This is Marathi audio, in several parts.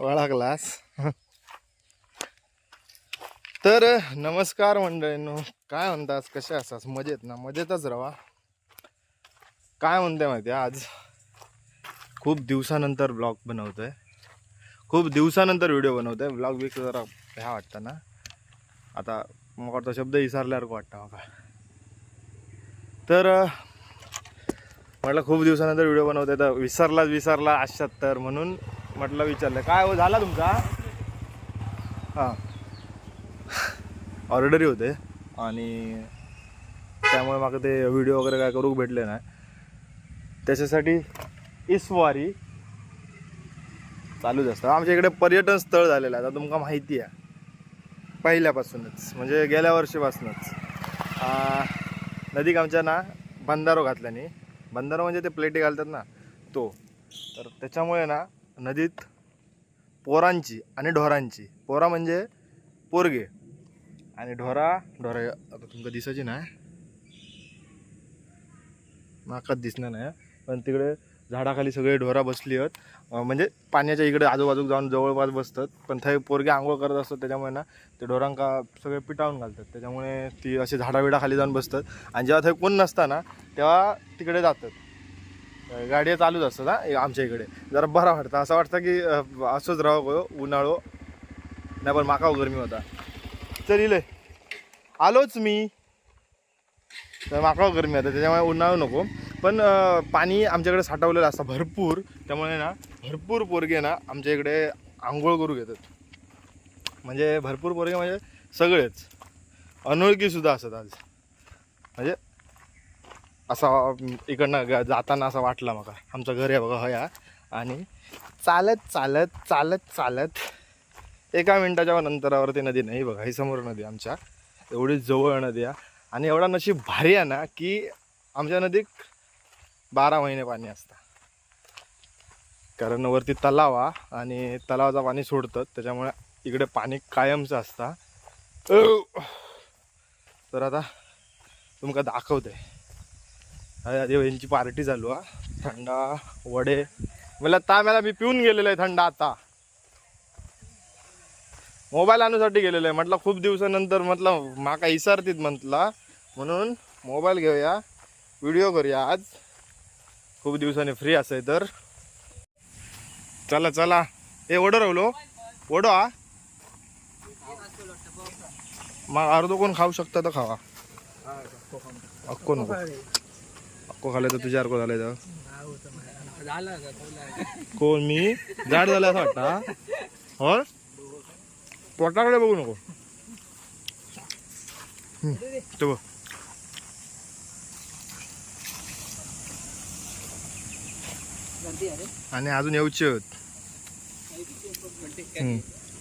ओळखलास तर नमस्कार मंडळींनो. काय म्हणतास कसे असास? मजेत ना? मजेतच राहा काय म्हणते माहिती आहे, आज? खूप दिवसानंतर ब्लॉग बनवतोय. खूप दिवसानंतर व्हिडिओ बनवतोय. ब्लॉग बिग जरा ह्या वाटतं ना? आता मग वाटतं शब्द विसरल्यासारखं वाटतं हो मग तर म्हटलं खूप दिवसानंतर व्हिडिओ बनवतोय. तर विसरलाच विसरला आशात तर म्हणून म्हटलं विचारलं. काय हो झाला तुमचा? हां. ऑर्डरी होते आणि त्यामुळे मला ते व्हिडिओ वगैरे काय करू भेटले नाही. त्याच्यासाठी इसवारी चालूच असतं आमच्या इकडे पर्यटन स्थळ झालेलं आहे. आता तुमका माहिती आहे. पहिल्यापासूनच. म्हणजे गेल्या वर्षीपासूनच. नदी नदीक आमच्या ना बंधारो घातल्याने. बंधारो म्हणजे ते प्लेटी घालतात ना तो. तर त्याच्यामुळे ना नदीत पोरांची आणि ढोरांची. पोरा म्हणजे पोरगे. आणि ढोरा ढोरा आता तुमका दिसायची नाही माकाच दिसणार नाही पण तिकडे झाडाखाली सगळे ढोरा बसली आहेत. म्हणजे पाण्याच्या इकडे आजूबाजूक जाऊन जवळपास बसतात. पण थंय पोरगे आंघोळ करत असतात त्याच्यामुळे ना ते ढोरांका सगळे पिटाळून घालतात. त्याच्यामुळे ती असे झाडाबिडाखाली जाऊन बसतात. आणि जेव्हा थंय कोण नसताना तेव्हा तिकडे जातात. गाड्या चालूच असतात हा आमच्या इकडे. जरा बरं वाटतं. असं वाटतं की असंच असंच राहावं उन्हाळो. नाही पण माका गरमी होता. चल आलोच मी. तर माका गरमी आता त्याच्यामुळे उन्हाळू नको. पण पाणी आमच्याकडे साठवलेलं असतं भरपूर. त्यामुळे ना भरपूर पोरगे ना आमच्या इकडे आंघोळ करू घेतात. म्हणजे भरपूर पोरगे म्हणजे सगळेच. अनोळखीसुद्धा असतात आज. म्हणजे असा इकडनं ग- जाताना असा वाटला मग आमचं घर आहे बघा हो हया आणि चालत चालत चालत चालत एका मिनटाच्या नंतरावरती नदी नाही बघा ही समोर नदी आमच्या. एवढी जवळ नदी आहे. आणि एवढा नशीब भारी आहे ना की आमच्या नदीत बारा महिने पाणी असतं. कारण वरती तलाव आहे आणि तलावाचं पाणी सोडतं त्याच्यामुळे इकडे पाणी कायमचं असतं. तर आता तुमका दाखवते. अरे यांची पार्टी चालू हा. थंडा वडे. मला ताम्याला मी पिऊन गेलेलो आहे थंडा आता. मोबाईल आणण्यासाठी गेलेलो आहे. म्हटलं खूप दिवसानंतर म्हटलं माका इसारतीत म्हटला. म्हणून मोबाईल घेऊया. व्हिडिओ करूया आज. खूप दिवसांनी फ्री असेल तर. चला चला. ए ओढो रावलो ओढो हा. मग अर्धो कोण खाऊ शकता तर खावा. अक्को नको. अक्को खाल्लं तर तुझ्या अर्को झालंय तर? कोण मी? जाड झालं असं वाटतं हा? पोटाकडे बघू नको. हम्म, ते बघ. आणि अजून येऊचे.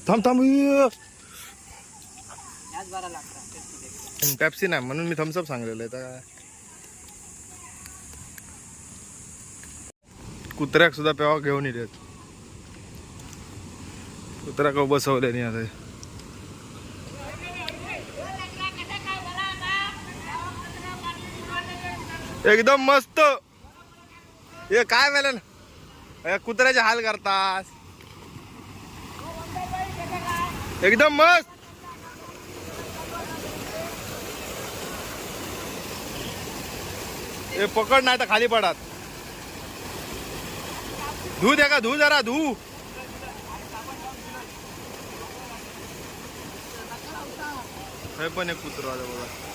थांब थांब पेप्सी नाही म्हणून मी थम्सअप सांगलेलं आहे. तर कुत्र्याक सुद्धा पेवा घेऊन येतात कुत्र्याक बसवले नाही आता. एकदम मस्त. हे काय मेलन कुत्र्याचे हाल करतास. एकदम मस्त. हे पकड नाही तर खाली पडात. धू द्या का धू जरा धू. हे पण एक कुत्र आलं बघा.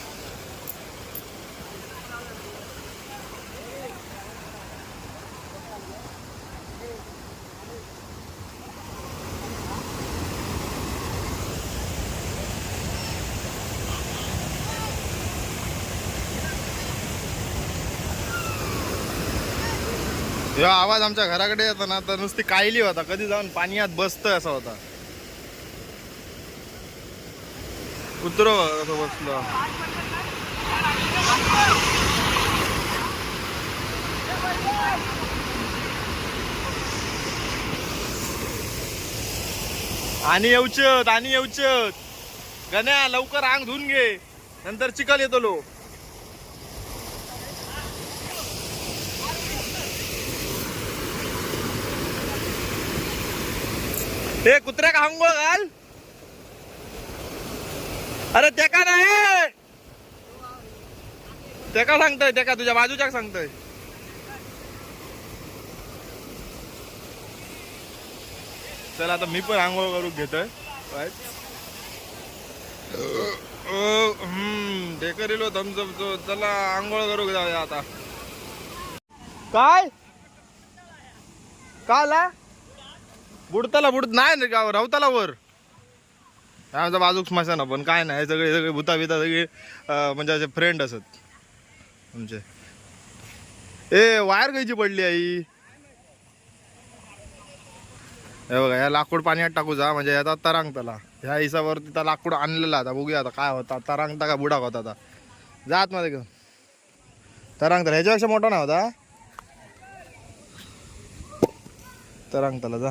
ह्यो आवाज आमच्या घराकडे येतो ना तर नुसती कायली होता. कधी जाऊन पाण्यात बसतोय असा होता. कुत्र असं आणि येऊचत आणि येऊचत. गण्या लवकर आंग धुवून घे. नंतर चिखल येतो लोक ए कुत्र्या का आंघोळ घाल? अरे त्या का नाही? त्या का सांगतोय? त्या का तुझ्या बाजूच्या सांगतोय? चल आता मी पण आंघोळ करून घेतोय. काय? अ, हम्म, हो, चला आंघोळ करू जाऊया आता. काय? काला? बुडताला बुडत नाही ना गाव रावताला वर. आमचा बाजूक स्मशान पण काय नाही सगळे सगळे भूता बिता सगळे म्हणजे असे फ्रेंड असत. आमचे. ए वायर खायची पडली आई? हे बघा ह्या लाकूड पाण्यात टाकू जा म्हणजे याचा तरांगताला ह्या हिसावर तिथं लाकूड आणलेला आता बघूया आता काय होता. तरांगता का बुडाक होता आता. जात मध्ये घेऊन. तरांग ह्याच्यापेक्षा मोठा ना होता. तरांगताला जा.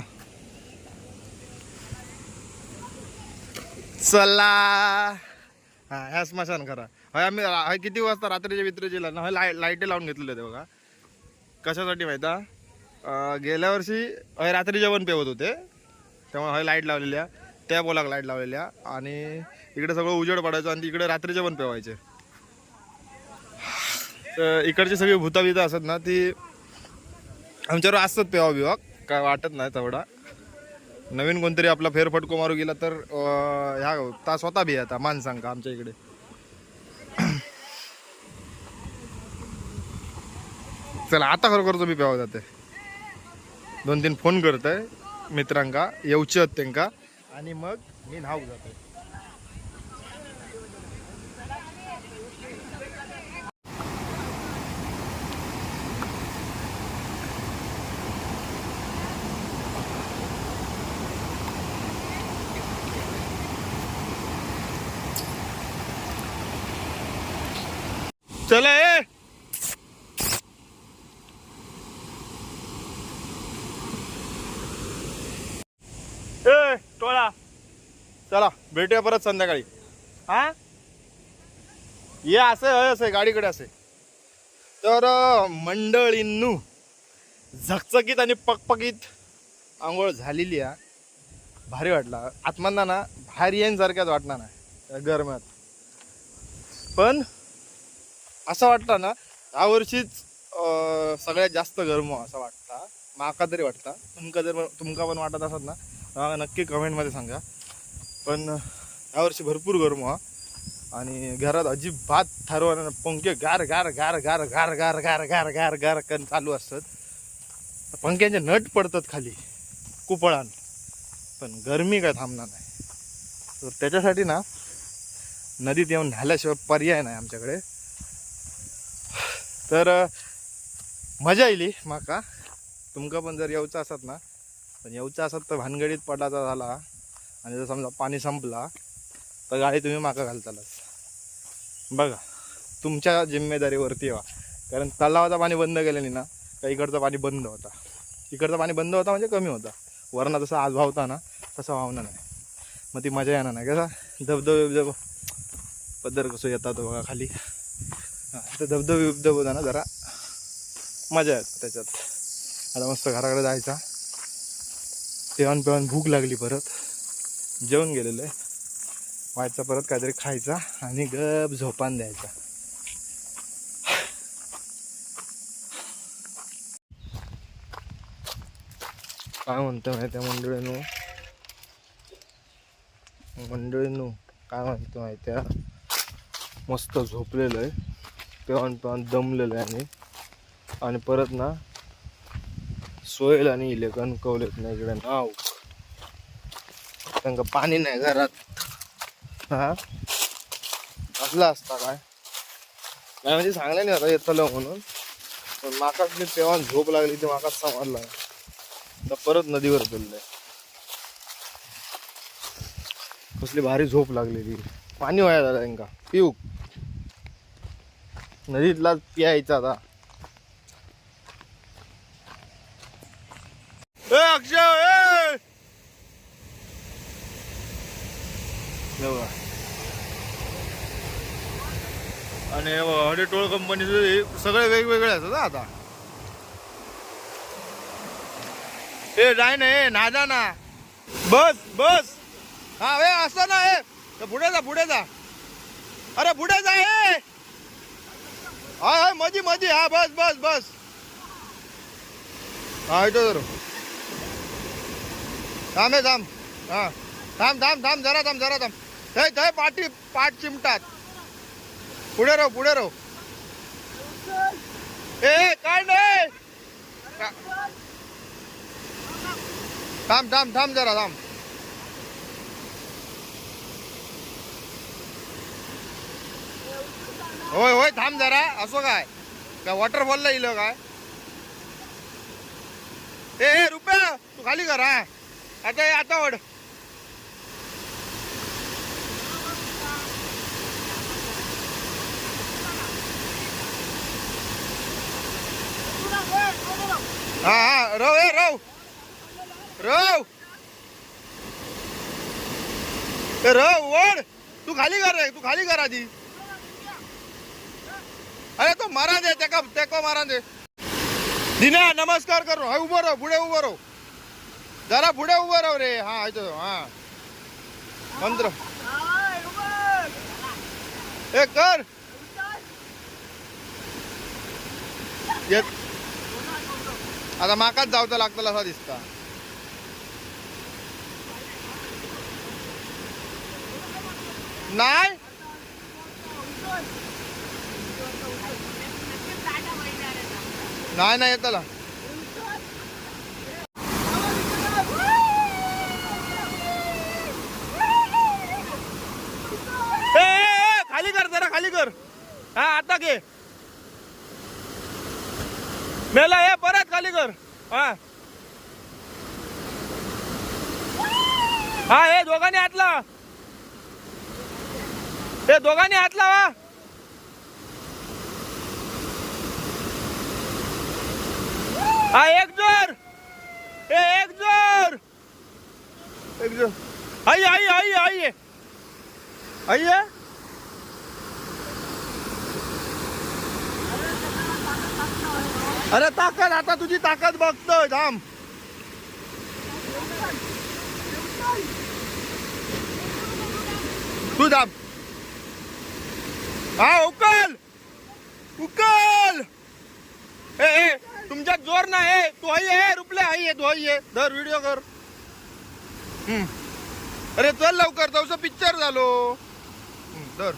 चला. हा ह्या स्मशान करा. हय आम्ही हय किती वाजता रात्रीच्या वित्रीचे ना हय लाइट लाईटी लावून घेतलेले होते बघा. कशासाठी माहिती आहे? गेल्या वर्षी हय रात्री जेवण पेवत होते. त्यामुळे हय लाइट लावलेल्या. त्या बोलाक लाइट लावलेल्या. आणि इकडे सगळं उजेड पडायचं आणि इकडे रात्री जेवण पेवायचे. तर इकडची सगळी भूताबिता असत ना ती आमच्यावर असतात पेवा बिवा काय वाटत नाही तेवढा. नवीन कोणतरी आपला फेरफटको मारू गेला तर ह्या ता स्वतः बी आता माणसांका आमच्या इकडे. चला आता खरोखर तुम्ही पेवा जाते दोन तीन फोन करतोय मित्रांका येऊचे आहेत त्यांका. आणि मग मी न्हाऊ जातोय. चला ए! ए टोळा. चला भेटूया परत संध्याकाळी. हा? ये असे हय असे गाडीकडे असे. तर मंडळींनू झकचकीत आणि पकपकीत आंघोळ झालेली आहे. भारी वाटला. आत्मांना ना बाहेर येईन सारख्याच वाटणार नाही. गरम्यात पण असं वाटतं ना यावर्षीच वर्षीच सगळ्यात जास्त गरम असं वाटतं. माका तरी वाटतं. तुमका जर तुमका पण वाटत असत ना नक्की कमेंटमध्ये सांगा. पण यावर्षी भरपूर गरम हा. आणि घरात अजिबात ठरवा पंखे गार गार गार गार गार गार गार गार गार गार कन चालू असतात. पंख्यांचे नट पडतात खाली. कुपळान. पण गरमी काय थांबणार नाही. तर त्याच्यासाठी ना नदीत येऊन न्याल्याशिवाय पर्याय नाही आमच्याकडे. तर मजा येईल माका. तुमका पण जर येऊचं असत ना पण येऊचं असत तर भानगडीत पडाचा झाला. आणि जर समजा पाणी संपला तर गाडी तुम्ही माका घालतालच. बघा तुमच्या जिम्मेदारीवरती येवा. कारण तलावाचं पाणी बंद केल्याने ना का इकडचं पाणी बंद होता. इकडचं पाणी बंद होता म्हणजे कमी होता. वरना जसं आज व्हावता ना तसं व्हावणं नाही. मग ती मजा येणार नाही. कसा? धबधबे धब पदर कसं येतात बघा खाली. तर धबधबे बिबधब होता ना जरा. मजा येत त्याच्यात. आता मस्त घराकडे जायचा. पेवन पेवन भूक लागली परत. जेवण गेलेलं आहे. व्हायचा परत काहीतरी खायचा आणि गप झोपान द्यायचा. काय म्हणतो माहिती आहे मंडळीनू? मंडळीनो काय म्हणतो माहिती आहे? मस्त झोपलेलं आहे. पेवान पेवान दमलेलं आहे आणि आणि परत ना सोयल आणि इले कणकवलेत ना इकडे. नाव. त्यांना पाणी नाही घरात. हा? असला असता काय? नाही म्हणजे सांगलं नाही आता येतलं म्हणून. पण माकाच मी तेव्हा झोप लागली ते माकाच समजला तर परत नदीवर पडलंय कसली भारी झोप लागलेली. पाणी व्हायला झालं त्यांना पिऊ. नदीतला प्यायचा आता. अक्षय हे आणि हे टोळ कंपनीचे सगळे वेगवेगळे असतात आता. ए जाय ना ए नादा ना. बस बस. हा वे असं ना हे पुढे जा पुढे जा. अरे पुढे जा हे हाय हाय मधी मधी हा बस बस बस. हा येतो जर थांब थांब. हा. थांब थांब थांब जरा थांब जरा थांब. थंय थंय पाठी पाठ चिमटात. पुढे राहू पुढे राहू. ए काय नाही? थांब थांब थांब जरा थांब. होय होय थांब जरा. असो काय? काय वॉटरफॉलला इलं काय? ए रुपया तू खाली कर हा. आता आता ओढ. हा हा रव ए रव. रव. ए रव ओढ. तू खाली कर रे तू खाली कर आधी. अरे तो मारा दे त्याका त्याको मारा दे दिना नमस्कार करू हा उभं राह पुढे उभं राहू जरा पुढे उभं राहू रे हा इथं हा मंत्र ए कर येत आता माकाच जावचं लागतं असा दिसता नाही नाही नाही येतला. ए, खाली कर जरा खाली कर. हा आता घे. मेला ये परत खाली कर. हा. हा हे दोघांनी आतला. हे दोघांनी हात लावा हा एक जोर! ए एक जोर! एक जोर. आइए आइए आइए आइए आइए अरे ताकद आता तुझी ताकद बघतोय थांब. तू थांब. हा उकल! उकल! ए ए. तुमच्यात जोर नाही. तू आई आहे रुपले आई आहे तू आई आहे. धर व्हिडिओ कर. अरे चल लवकर तवस पिक्चर झालो. धर.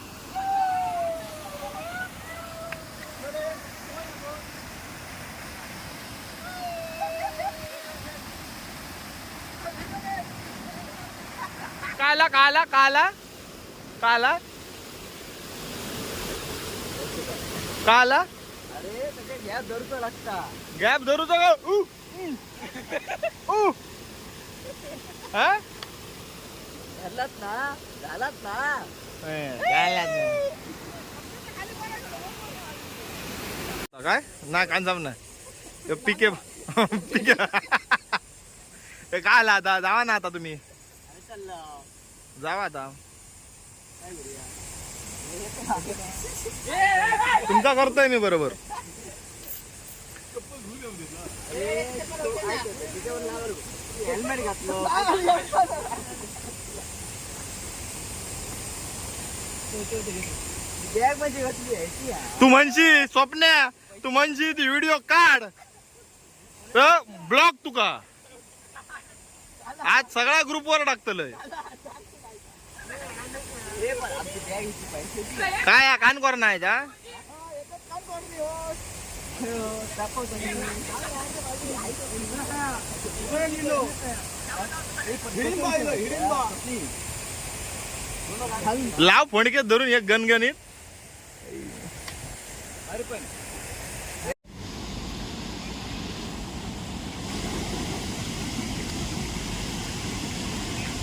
काला काला काला. काला. काला. गॅप धरूचा लागता. गॅप धरू का? उ. हा? धरलात ना झालात ना. काय? कांजाम नाही पिके पिके काय आला? आता जावा ना आता तुम्ही. जावा आता. तुमचा करतोय मी बरोबर. हेल्मेट घातलं बॅगमध्ये घातली आहे ती तू म्हणशी स्वप्न्या तू म्हणशी ती व्हिडिओ काढ. ब्लॉक तुका. आज सगळ्या ग्रुपवर टाकतलंय. काय कान कर नाही का लाव फणके धरून एक गणगणित. अरे पण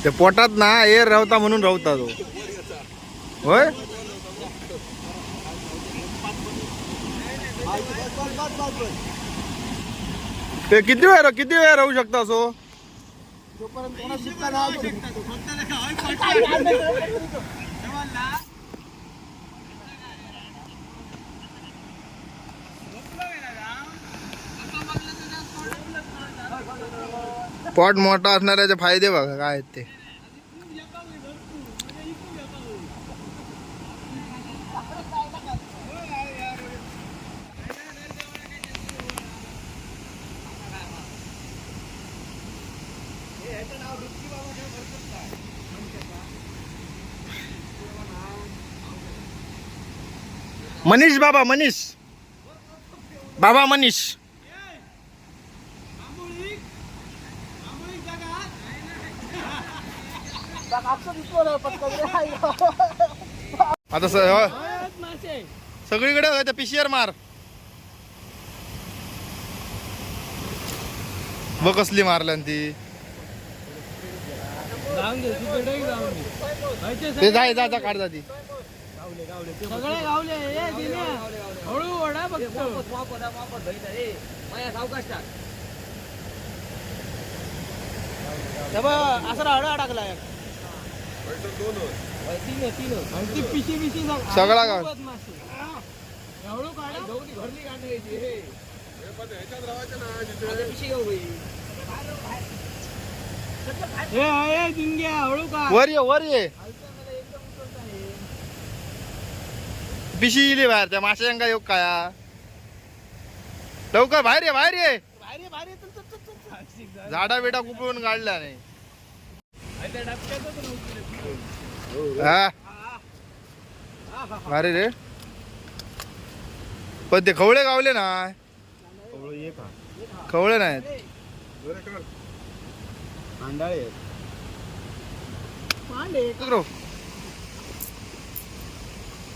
ते पोटात ना एअर राहता म्हणून राहता तो. होय? ते किती वेळ किती वेळ राहू शकता असो? जोपर्यंत पॉट मोठा असणाऱ्याचे फायदे बघा काय आहेत ते. मनीष बाबा मनीष. बाबा मनीष. आता हो. सगळीकडे हो, त्या पिशियर मार. बघ कसली मारल्या ती. ते जाय जा जा काढ जा ती. सगळे गावले ए हळू ओढा फक्त. असं राडा टाकला तीन तीन आणि ती पिशी पिशी सगळा गाव. एवढं काढा. ए ए दिंग्या हळू का वर ये वर ये. पिशी इली बाहेर त्या माशांका येऊ काय? लवकर बाहेर ये बाहेर ये. झाडा बिडा कुपळून काढल्या नाही अरे रे. पण ते खवळे गावले ना. खवळे नाहीत.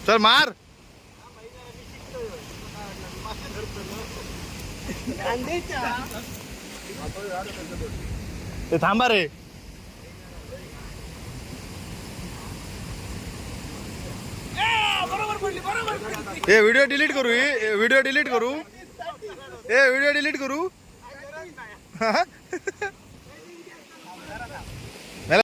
चल मार. ते थांबा रे हे व्हिडिओ डिलीट करू हे व्हिडिओ डिलीट करू हे व्हिडिओ डिलीट करू हा?